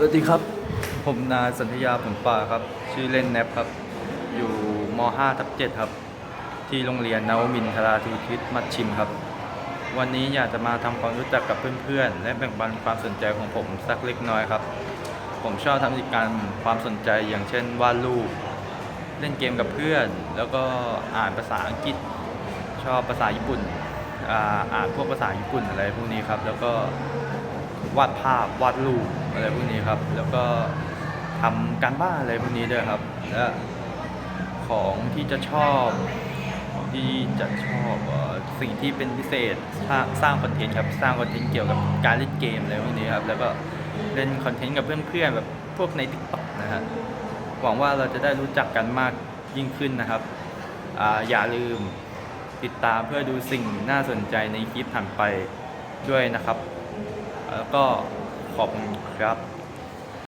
สวัสดีครับ ผมนายสัญญาผลป่าครับ ชื่อเล่นแนบครับ อยู่ม .5 ทับ7ครับ ที่โรงเรียนนวมินทราธิทิศมัดชิมครับ วันนี้อยากจะมาทำความรู้จักกับเพื่อนๆ และแบ่งปันความสนใจของผมสักเล็กน้อยครับ ผมชอบทำกิจกรรมความสนใจอย่างเช่นวาดรูป เล่นเกมกับเพื่อน แล้วก็อ่านภาษาอังกฤษ ชอบภาษาญี่ปุ่น อ่าอ่านพวกภาษาญี่ปุ่นอะไรพวกนี้ครับ แล้วก็ วาดภาพวาดรูปอะไรพวกนี้ครับ แล้วก็ทำการบ้านอะไรพวกนี้ด้วยครับ และของที่จะชอบของที่จะชอบอสิ่งที่เป็นพิเศษสร้างคอนเทนต์ครับสร้างคอนเทนต์เกี่ยวกับการเล่นเกมอะไรพวกนี้ครับแล้วก็เล่นคอนเทนต์กับเพื่อนๆแบบพวกใน TikTok นะฮะหวังว่าเราจะได้รู้จักกันมากยิ่งขึ้นนะครับออย่าลืมติดตามเพื่อดูสิ่งน่าสนใจในคลิปถัดไปด้วยนะครับ แล้วก็ขอบคุณครับ